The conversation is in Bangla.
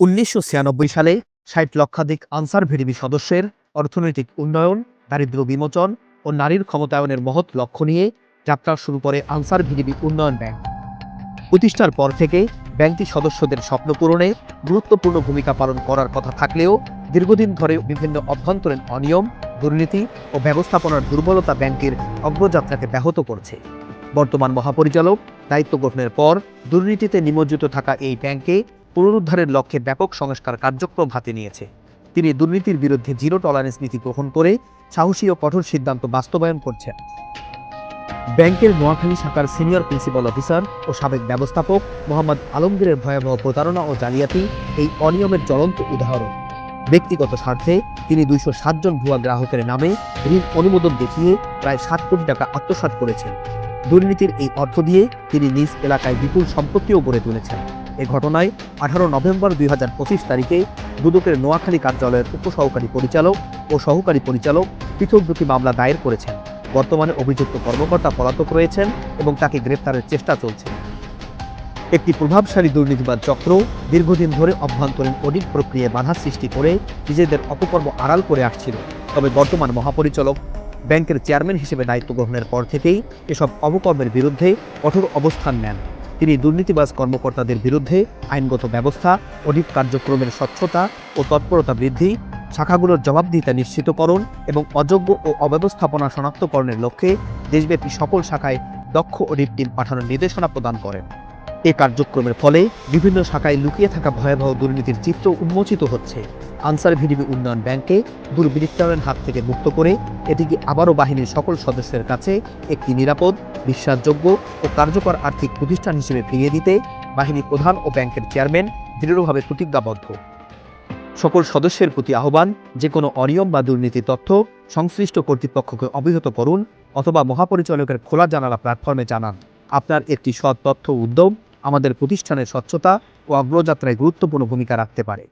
উনিশশো ছিয়ানব্বই সালে ষাট লক্ষাধিক আনসার ভিডিবি সদস্যের অর্থনৈতিক উন্নয়ন, দারিদ্র বিমোচন ও নারীর ক্ষমতায়নের মহৎ লক্ষ্য নিয়ে যাত্রা শুরু করে আনসার ভিডিবি উন্নয়ন ব্যাংক। প্রতিষ্ঠার পর থেকে ব্যাংকটি সদস্যদের স্বপ্ন পূরণে গুরুত্বপূর্ণ ভূমিকা পালন করার কথা থাকলেও দীর্ঘদিন ধরে বিভিন্ন অভ্যন্তরীণ অনিয়ম, দুর্নীতি ও ব্যবস্থাপনার দুর্বলতা ব্যাংকের অগ্রযাত্রাকে ব্যাহত করছে। বর্তমান মহাপরিচালক দায়িত্ব গ্রহণের পর দুর্নীতিতে নিমজ্জিত থাকা এই ব্যাংকে পুনরুদ্ধারের লক্ষ্যে ব্যাপক সংস্কার কার্যক্রম হাতে নিয়েছে। তিনি দুর্নীতির বিরুদ্ধে জিরো টলারেন্স নীতি গ্রহণ করে সাহসী ও কঠোর সিদ্ধান্ত বাস্তবায়ন করছেন। ব্যাংকের নোয়াখালী শাখার সিনিয়র প্রিন্সিপাল অফিসার ও সাবেক ব্যবস্থাপক মোহাম্মদ আলমগীরের ভয়াবহ প্রতারণা ও জালিয়াতি এই অনিয়মের জ্বলন্ত উদাহরণ। ব্যক্তিগত স্বার্থে তিনি দুইশো জন ভুয়া গ্রাহকের নামে ঋণ অনুমোদন দেখিয়ে প্রায় সাত কোটি টাকা আত্মসাৎ করেছেন। দুর্নীতির এই অর্থ দিয়ে তিনি নিজ এলাকায় বিপুল সম্পত্তিও গড়ে তুলেছেন। এ ঘটনায় আঠারো নভেম্বর দুই হাজার পঁচিশ তারিখে দুদকের নোয়াখালী কার্যালয়ের উপসহকারী পরিচালক ও সহকারী পরিচালক পৃথক দুটি মামলা দায়ের করেছেন। বর্তমানে অভিযুক্ত কর্মকর্তা পলাতক রয়েছেন এবং তাকে গ্রেপ্তারের চেষ্টা চলছে। একটি প্রভাবশালী দুর্নীতিবাদ চক্র দীর্ঘদিন ধরে অভ্যন্তরীণ অডিট প্রক্রিয়ায় বাধা সৃষ্টি করে নিজেদের অপকর্ম আড়াল করে আসছিল। তবে বর্তমান মহাপরিচালক ব্যাংকের চেয়ারম্যান হিসেবে দায়িত্ব গ্রহণের পর থেকেই এসব অবকর্মের বিরুদ্ধে কঠোর অবস্থান নেন। তিনি দুর্নীতিবাজ কর্মকর্তাদের বিরুদ্ধে আইনগত ব্যবস্থা, অডিট কার্যক্রমের স্বচ্ছতা ও তৎপরতা বৃদ্ধি, শাখাগুলোর জবাবদিহিতা নিশ্চিতকরণ এবং অযোগ্য ও অব্যবস্থাপনা শনাক্তকরণের লক্ষ্যে দেশব্যাপী সকল শাখায় দক্ষ অডিট টিম পাঠানোর নির্দেশনা প্রদান করেন। এ কার্যক্রমের ফলে বিভিন্ন শাখায় লুকিয়ে থাকা ভয়াবহ দুর্নীতির চিত্র উন্মোচিত হচ্ছে। আনসার ভিডিবি উন্নয়ন ব্যাংকে দুর্বৃত্তায়নের হাত থেকে মুক্ত করে এটিকে আবারও বাহিনীর সকল সদস্যের কাছে একটি নিরাপদ, বিশ্বাসযোগ্য ও কার্যকর আর্থিক প্রতিষ্ঠান হিসেবে ফিরিয়ে দিতে বাহিনী প্রধান ও ব্যাংকের চেয়ারম্যান দৃঢ়ভাবে প্রতিজ্ঞাবদ্ধ। সকল সদস্যের প্রতি আহ্বান, যে কোনো অনিয়ম বা দুর্নীতি তথ্য সংশ্লিষ্ট কর্তৃপক্ষকে অবহিত করুন অথবা মহাপরিচালকের খোলা জানালা প্ল্যাটফর্মে জানান। আপনার একটি সৎ তথ্য, উদ্যোগ আমাদের প্রতিষ্ঠানের স্বচ্ছতা ও অগ্রযাত্রায় গুরুত্বপূর্ণ ভূমিকা রাখতে পারে।